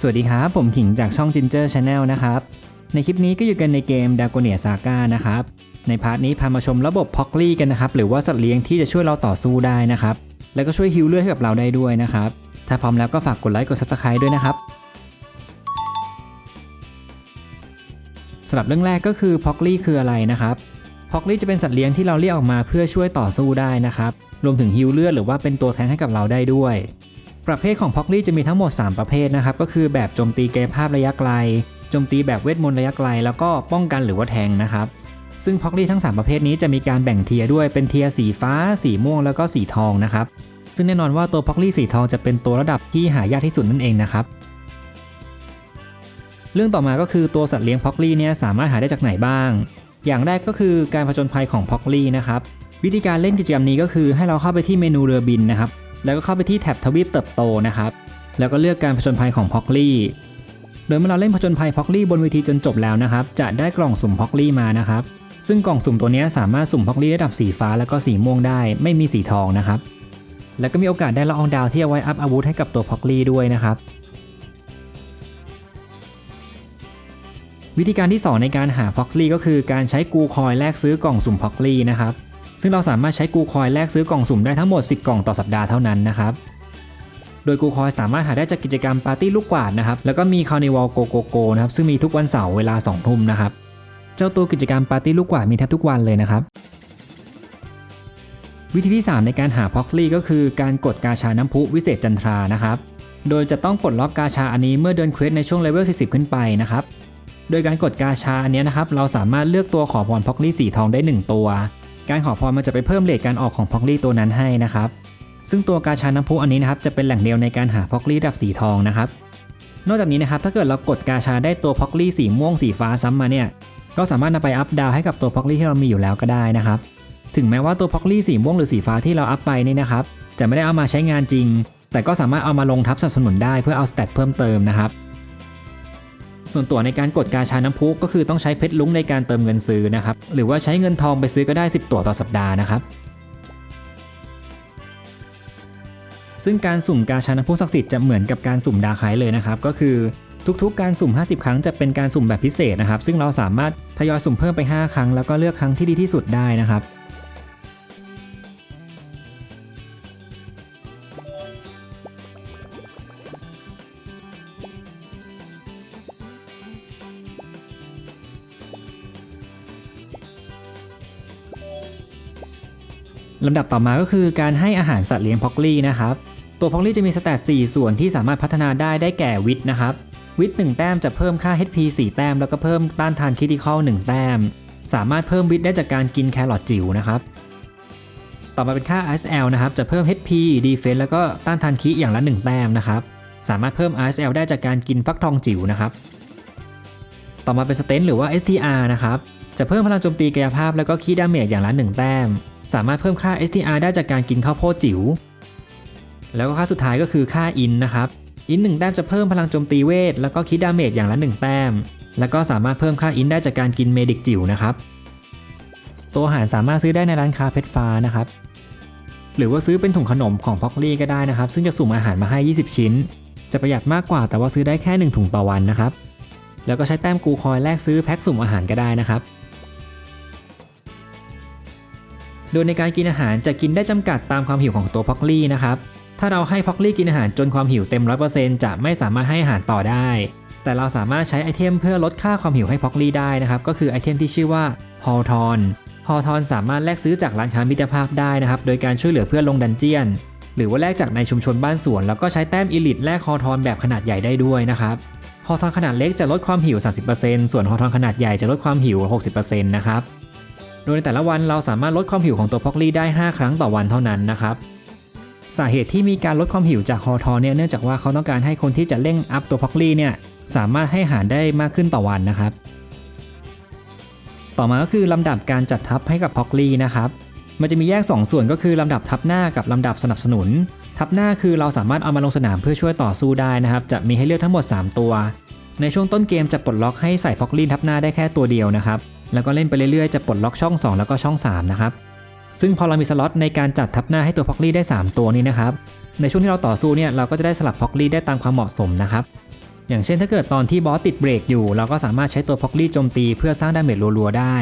สวัสดีครับ ผมขิงจากช่อง Ginger Channel นะครับ ในคลิปนี้ก็อยู่กันในเกม d a g o n i a Saga นะครับ ในพาร์ทนี้พามาชมระบบ p o c k l y กันนะครับ หรือว่าสัตว์เลี้ยงที่จะช่วยเราต่อสู้ได้นะครับ แล้วก็ช่วยฮิลเลือดให้กับเราได้ด้วยนะครับ ถ้าพร้อมแล้วก็ฝากกดไลค์กด Subscribe ด้วยนะครับสำหรับเรื่องแรกก็คือ p o c k l y คืออะไรนะครับ p o c k l y จะเป็นสัตว์เลี้ยงที่เราเรียกออกมาเพื่อช่วยต่อสู้ได้นะครับ รวมถึงฮิลเลือดหรือว่าเป็นตัวแทนให้กับเราได้ด้วย ประเภทของพ็อกลี่จะมีทั้งหมด 3 ประเภทนะครับ ก็คือแบบโจมตีกายภาพระยะไกลโจมตีแบบเวทมนต์ระยะไกล แล้วก็ป้องกันหรือว่าแทงนะครับ ซึ่งพ็อกลี่ทั้ง 3 ประเภทนี้จะมีการแบ่งเทียด้วยเป็นเทียสีฟ้า สีม่วงแล้วก็สีทองนะครับ ซึ่งแน่นอนว่าตัวพ็อกลี่สีทองจะเป็นตัวระดับที่หายากที่สุดนั่นเองนะครับเรื่องต่อมาก็คือตัวสัตว์เลี้ยงพ็อกลี่เนี่ยสามารถหาได้จากไหนบ้าง อย่างแรกก็คือการผจญภัยของพ็อกลี่นะครับ วิธีการเล่นกิจกรรมนี้ก็คือให้เราเข้าไปที่เมนูเรือบินนะครับ แล้วก็เข้าไปที่แท็บทวีปเติบโตนะครับ แล้วก็เลือกการผจญภัยของพ็อกลี่โดยเมื่อเราเล่นผจญภัยพ็อกลี่บนเวทีจนจบแล้วนะครับ จะได้กล่องสุ่มพ็อกลี่มานะครับ ซึ่งกล่องสุ่มตัวนี้สามารถสุ่มพ็อกลี่ระดับสีฟ้าแล้วก็สีม่วงได้ ไม่มีสีทองนะครับ แล้วก็มีโอกาสได้ละอองดาวที่เอาไว้อัพอาวุธให้กับตัวพ็อกลี่ด้วยนะครับวิธีการที่ 2 ในการหาพ็อกลี่ก็คือการใช้กูคอยแลกซื้อกล่องสุ่มพ็อกลี่นะครับ ซึ่งเราสามารถใช้กูคอยแลกซื้อกล่องสุ่มได้ทั้งหมด 10 กล่องต่อสัปดาห์เท่านั้นนะครับโดยกูคอยสามารถหาได้จากกิจกรรมปาร์ตี้ลูกกวาดนะครับ แล้วก็มีคาร์นิวัลโกโกโกนะครับ ซึ่งมีทุกวันเสาร์เวลา 2 ทุ่มนะครับ เจ้าตัวกิจกรรมปาร์ตี้ลูกกวาดมีแทบทุกวันเลยนะครับ วิธีที่ 3 ในการหาพ็อกลี่ก็คือการกดกาชาน้ำพุวิเศษจันทรานะครับ โดยจะต้องปลดล็อกกาชาอันนี้เมื่อเดินเควสในช่วงเลเวล 40 ขึ้นไปนะครับ โดยการกดกาชาอันนี้นะครับ เราสามารถเลือกตัวขอพรพ็อกลี่สีทองได้ 1 ตัว การขอพรมันจะไปเพิ่มเลทการออกของพ็อกลี่ตัวนั้นให้นะครับ ซึ่งตัวกาชาน้ำพุอันนี้นะครับจะเป็นแหล่งเดียวในการหาพ็อกลี่ดับสีทองนะครับ นอกจากนี้นะครับถ้าเกิดเรากดกาชาได้ตัวพ็อกลี่สีม่วงสีฟ้าซ้ำมาเนี่ย ก็สามารถนำไปอัพดาวให้กับตัวพ็อกลี่ที่เรามีอยู่แล้วก็ได้นะครับ ถึงแม้ว่าตัวพ็อกลี่สีม่วงหรือสีฟ้าที่เราอัพไปนี่นะครับ จะไม่ได้เอามาใช้งานจริง แต่ก็สามารถเอามาลงทับสนับสนุนได้เพื่อเอาสเตตเพิ่มเติมนะครับ ส่วนตัวในการกดกาชาน้ำพุก็คือต้องใช้เพชรลุ้งในการเติมเงินซื้อนะครับ หรือว่าใช้เงินทองไปซื้อก็ได้ 10 ตัวต่อสัปดาห์นะครับ ซึ่งการสุ่มกาชาน้ำพุศักดิ์สิทธิ์จะเหมือนกับการสุ่มดาไคเลยนะครับ ก็คือทุกๆ การสุ่ม 50 ครั้งจะเป็นการสุ่มแบบพิเศษนะครับ ซึ่งเราสามารถทยอยสุ่มเพิ่มไป 5 ครั้ง แล้วก็เลือกครั้งที่ดีที่สุดได้นะครับ ลำดับต่อมาก็คือการให้อาหารสัตว์เลี้ยงพ็อกลี่นะครับ ตัวพ็อกลี่จะมีสแตท4ส่วนที่สามารถพัฒนาได้ได้แก่วิทนะครับวิท1แต้มจะเพิ่มค่า HP 4 แต้ม แล้วก็เพิ่มต้านทานคริติคอล1แต้ม สามารถเพิ่มวิทได้จากการกินแครอทจิ๋วนะครับ ต่อมาเป็นค่า SL นะครับ จะเพิ่ม HP Defense แล้วก็ต้านทานคิอย่างละ 1 แต้มนะครับ สามารถเพิ่ม SL ได้จากการกินฟักทองจิ๋วนะครับ ต่อมาเป็นสเตนหรือว่า STR นะครับ จะเพิ่มพลังโจมตีกายภาพแล้วก็คีดาเมจอย่างละ 1 แต้ม สามารถเพิ่มค่า STR ได้จากการกินข้าวโพดจิ๋ว แล้วก็ค่าสุดท้ายก็คือค่าอินนะครับ อินหนึ่งแต้มจะเพิ่มพลังโจมตีเวท แล้วก็คิดดาเมจอย่างละ 1 แต้ม แล้วก็สามารถเพิ่มค่าอินได้จากการกินเมดิกจิ๋วนะครับ ตัวอาหารสามารถซื้อได้ในร้านค้าเพชรฟ้านะครับ หรือว่าซื้อเป็นถุงขนมของพ็อกลี่ก็ได้นะครับ ซึ่งจะสุ่มอาหารมาให้ 20 ชิ้น จะประหยัดมากกว่าแต่ว่าซื้อได้แค่ 1 ถุงต่อวันนะครับ แล้วก็ใช้แต้มกูคอยแลกซื้อแพ็คสุ่มอาหารก็ได้นะครับ โดยในการกินอาหารจะกินได้จำกัดตามความหิวของตัวพ็อกลี่นะครับ ถ้าเราให้พ็อกลี่กินอาหารจนความหิวเต็ม 100%จะไม่สามารถให้อาหารต่อได้ แต่เราสามารถใช้ไอเทมเพื่อลดค่าความหิวให้พ็อกลี่ได้นะครับ ก็คือไอเทมที่ชื่อว่าฮอลทอนฮอลทอนสามารถแลกซื้อจากร้านค้ามิตรภาพได้นะครับ โดยการช่วยเหลือเพื่อนลงดันเจียน หรือว่าแลกจากในชุมชนบ้านสวน แล้วก็ใช้แต้มอิลิทแลกฮอลทอนแบบขนาดใหญ่ได้ด้วยนะครับฮอลทอนขนาดเล็กจะลดความหิว 30%ส่วนฮอลทอนขนาดใหญ่จะลดความหิว 60%นะครับ โดยในแต่ละวันเราสามารถลดความหิวของตัวพ็อกลี่ได้ 5 ครั้งต่อวันเท่านั้นนะครับสาเหตุที่มีการลดความหิวจากฮอทอเนี่ยเนื่องจากว่าเขาต้องการให้คนที่จะเร่งอัพตัวพ็อกลี่เนี่ยสามารถให้อาหารได้มากขึ้นต่อวันนะครับ ต่อมาก็คือลำดับการจัดทัพให้กับพ็อกลี่นะครับ มันจะมีแยก 2 ส่วนก็คือลำดับทัพหน้ากับลำดับสนับสนุน ทัพหน้าคือเราสามารถเอามาลงสนามเพื่อช่วยต่อสู้ได้นะครับ จะมีให้เลือกทั้งหมด 3 ตัว ในช่วงต้นเกมจะปลดล็อกให้ใส่พ็อกลีนทับหน้าได้แค่ตัวเดียวนะครับ แล้วก็เล่นไปเรื่อยๆจะปลดล็อกช่อง 2 แล้วก็ช่อง 3 นะครับ ซึ่งพอเรามีสล็อตในการจัดทับหน้าให้ตัวพ็อกลี่ได้ 3 ตัวนี้นะครับ ในช่วงที่เราต่อสู้เนี่ยเราก็จะได้สลับพ็อกลี่ได้ตามความเหมาะสมนะครับ อย่างเช่นถ้าเกิดตอนที่บอสติดเบรกอยู่ เราก็สามารถใช้ตัวพ็อกลี่โจมตีเพื่อสร้างดาเมจรัวๆได้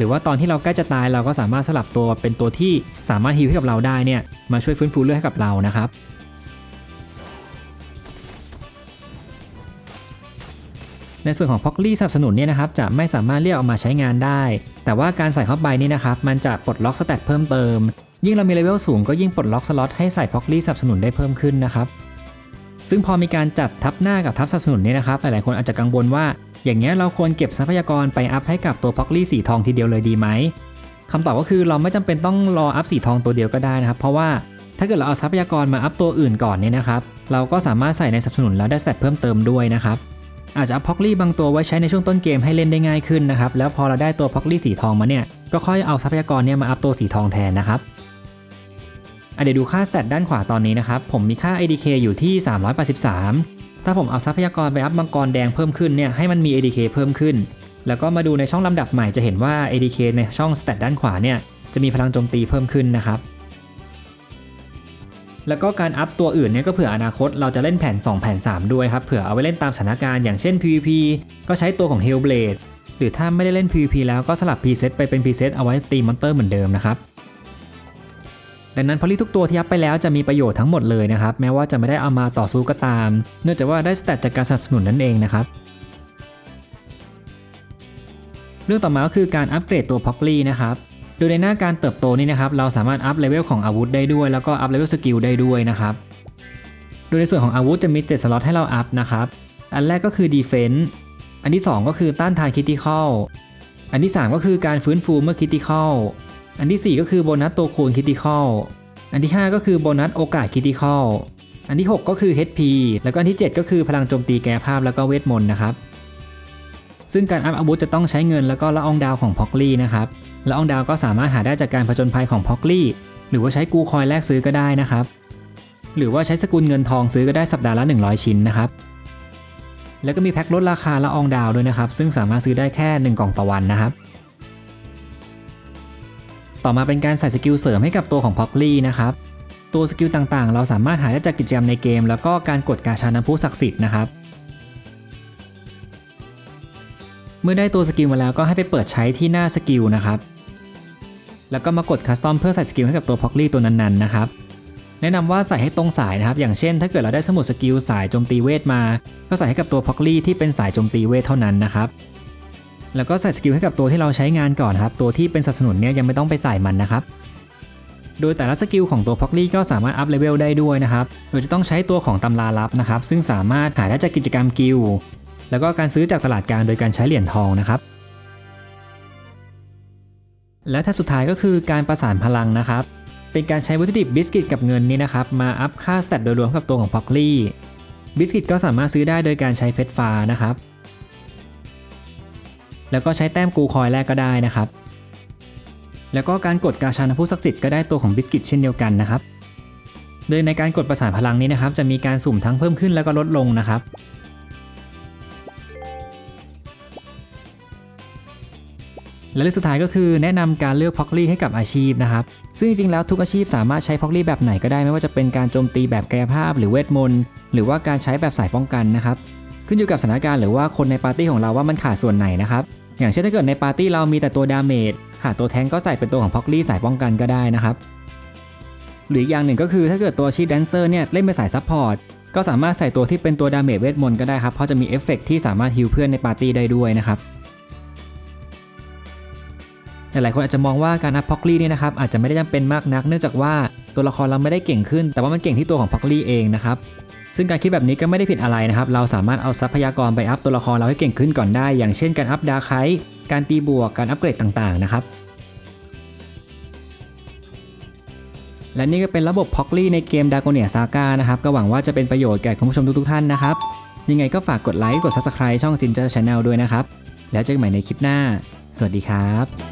หรือว่าตอนที่เราใกล้จะตายเราก็สามารถสลับตัวเป็นตัวที่สามารถฮีลให้กับเราได้เนี่ยมาช่วยฟื้นฟูเลือดให้กับเรานะครับในส่วนของพ็อกลี่สนับสนุนเนี่ยนะครับจะไม่สามารถเรียกออกมาใช้งานได้ แต่ว่าการใส่เข้าไปนี่นะครับมันจะปลดล็อกสเตตเพิ่มเติม ยิ่งเรามีเลเวลสูงก็ยิ่งปลดล็อกสล็อตให้ใส่พ็อกลี่สนับสนุนได้เพิ่มขึ้นนะครับ ซึ่งพอมีการจัดทับหน้ากับทับสนับสนุนเนี่ยนะครับ หลายๆคนอาจจะกังวลว่า อย่างเงี้ยเราควรเก็บทรัพยากรไปอัพให้กับตัวพ็อกลี่สีทองทีเดียวเลยดีไหมคำตอบก็คือเราไม่จำเป็นต้องรออัพสีทองตัวเดียวก็ได้นะครับ เพราะว่าถ้าเกิดเราเอาทรัพยากรมาอัพตัวอื่นก่อนเนี่ยนะครับ เราก็สามารถใส่ในสนับสนุนแล้วได้แซตเพิ่มเติมด้วยนะครับ อาจจะเอาพ็อกลี่บางตัวไว้ใช้ในช่วงต้นเกมให้เล่นได้ง่ายขึ้นนะครับ แล้วพอเราได้ตัวพ็อกลี่สีทองมาเนี่ย ก็ค่อยเอาทรัพยากรเนี่ยมาอัพตัวสีทองแทนนะครับ เดี๋ยวดูค่าสเตตด้านขวาตอนนี้นะครับ ผมมีค่า ADK อยู่ที่ 383 ถ้าผมเอาทรัพยากรไปอัพมังกรแดงเพิ่มขึ้นเนี่ยให้มันมี ADK เพิ่มขึ้น แล้วก็มาดูในช่องลำดับใหม่จะเห็นว่า ADK ในช่องสเตตด้านขวาเนี่ยจะมีพลังโจมตีเพิ่มขึ้นนะครับ แล้วก็การอัพตัวอื่นเนี่ยก็เผื่ออนาคตเราจะเล่นแผน2 แผน3 ด้วยครับเผื่อเอาไว้เล่นตามสถานการณ์อย่างเช่น PVP ก็ใช้ตัวของ Hellblade หรือถ้าไม่ได้เล่น PVP แล้วก็สลับ preset ไปเป็น preset เอาไว้ตีมอนเตอร์เหมือนเดิมนะครับ ดังนั้นพอลี่ทุกตัวที่อัพไปแล้วจะมีประโยชน์ทั้งหมดเลยนะครับ แม้ว่าจะไม่ได้เอามาต่อสู้ก็ตาม เนื่องจากว่าได้สเตตจากการสนับสนุนนั่นเองนะครับเรื่องต่อมาก็คือการอัปเกรดตัวพ็อกลี่นะครับโดยในหน้าการเติบโตนี่นะครับเราสามารถอัพเลเวลของอาวุธได้ด้วย แล้วก็อัพเลเวลสกิลได้ด้วยนะครับโดยในส่วนของอาวุธจะมี7สล็อตให้เราอัพนะครับอันแรกก็คือ Defense อันที่ 2 ก็คือต้านทานคิติคอลอันที่ 3 ก็คือการฟื้นฟูเมื่อคิติคอล อันที่ 4 ก็คือโบนัสตัวคูณคิติคอลอันที่ 5 ก็คือโบนัสโอกาสคิติคอลอันที่ 6 ก็คือ HP แล้วก็อันที่ 7 ก็คือพลังโจมตีแก้ภาพแล้วก็เวทมนต์นะครับซึ่งการอัพอาวุธจะต้องใช้เงินแล้วก็ละอองดาวของพ็อกลี่นะครับละอองดาวก็สามารถหาได้จากการผจญภัยของพ็อกลี่หรือว่าใช้กูคอยแลกซื้อก็ได้นะครับ หรือว่าใช้สกุลเงินทองซื้อก็ได้สัปดาห์ละ 100 ชิ้นนะครับ แล้วก็มีแพ็คลดราคาละอองดาวด้วยนะครับ ซึ่งสามารถซื้อได้แค่ 1 กล่องต่อวันนะครับ ต่อมาเป็นการใส่สกิลเสริมให้กับตัวของพ็อกลี่นะครับตัวสกิลต่างๆ เราสามารถหาได้จากกิจกรรมในเกม แล้วก็การกดกาชาน้ำพุศักดิ์สิทธิ์นะครับเมื่อได้ตัวสกิลมาแล้วก็ให้ไปเปิดใช้ที่หน้าสกิลนะครับแล้วก็มากดคัสตอมเพื่อใส่สกิลให้กับตัวพ็อกลี่ตัวนั้นๆนะครับแนะนำว่าใส่ให้ตรงสายนะครับ อย่างเช่น ถ้าเกิดเราได้สมุดสกิลสายโจมตีเวทมา ก็ใส่ให้กับตัวพ็อกลี่ที่เป็นสายโจมตีเวทเท่านั้นนะครับ แล้วก็ใส่สกิลให้กับตัวที่เราใช้งานก่อนครับ ตัวที่เป็นสนับสนุนเนี่ยยังไม่ต้องไปใส่มันนะครับ โดยแต่ละสกิลของตัวพ็อกลี่ก็สามารถอัพเลเวลได้ด้วยนะครับ โดยจะต้องใช้ตัวของตำราลับนะครับ ซึ่งสามารถหาได้จากกิจกรรมกิลแล้วก็การซื้อจากตลาดกลางโดยการใช้เหรียญทองนะครับ และท่าสุดท้ายก็คือการประสานพลังนะครับ เป็นการใช้วัตถุดิบบิสกิตกับเงินนี่นะครับ มาอัพค่าสเตตโดยรวมกับตัวของพ็อกลี่บิสกิตก็สามารถซื้อได้โดยการใช้เพชรฟ้านะครับ แล้วก็ใช้แต้มกูคอยแรกก็ได้นะครับ แล้วก็การกดกาชาน้ำพุศักดิ์สิทธิ์ก็ได้ตัวของบิสกิตเช่นเดียวกันนะครับ โดยในการกดประสานพลังนี้นะครับ จะมีการสุ่มทั้งเพิ่มขึ้นแล้วก็ลดลงนะครับและเรื่องสุดท้ายก็คือแนะนำการเลือกพ็อกลี่ให้กับอาชีพนะครับ ซึ่งจริงๆแล้วทุกอาชีพสามารถใช้พ็อกลี่แบบไหนก็ได้ไม่ว่าจะเป็นการโจมตีแบบกายภาพ หรือเวทมนต์หรือว่าการใช้แบบสายป้องกันนะครับ ขึ้นอยู่กับสถานการณ์หรือว่าคนในปาร์ตี้ของเราว่ามันขาดส่วนไหนนะครับอย่างเช่นถ้าเกิดในปาร์ตี้เรามีแต่ตัวดาเมจขาดตัวแทงก็ใส่เป็นตัวของพ็อกลี่สายป้องกันก็ได้นะครับหรืออีกอย่างหนึ่งก็คือถ้าเกิดตัวชีพแดนเซอร์เนี่ยเล่นเป็นสายซัพพอร์ตก็สามารถใส่ตัวที่เป็นตัวดาเมจเวทมนต์ก็ได้ครับเพราะจะมีเอฟเฟกต์ที่สามารถฮิลเพื่อนในปาร์ตี้ได้ด้วยนะครับหลายคนอาจจะมองว่าการอัพพ็อกลี่นี่นะครับอาจจะไม่ได้จำเป็นมากนัก เนื่องจากว่าตัวละครเราไม่ได้เก่งขึ้น แต่ว่ามันเก่งที่ตัวของพ็อกลี่เองนะครับ ซึ่งการคิดแบบนี้ก็ไม่ได้ผิดอะไรนะครับ เราสามารถเอาทรัพยากรไปอัพตัวละครเราให้เก่งขึ้นก่อนได้ อย่างเช่นการอัพดาไคการตีบวก การอัปเกรดต่างๆนะครับ และนี่ก็เป็นระบบพ็อกลี่ในเกม d a g o n i a Saga นะครับ ก็หวังว่าจะเป็นประโยชน์แก่คุณผู้ชมทุกๆท่านนะครับ ยังไงก็ฝากกดไลค์ กด Subscribe ช่อง Ginger Channel ด้วยนะครับ แล้วเจอกันใหม่ในคลิปหน้า สวัสดีครับ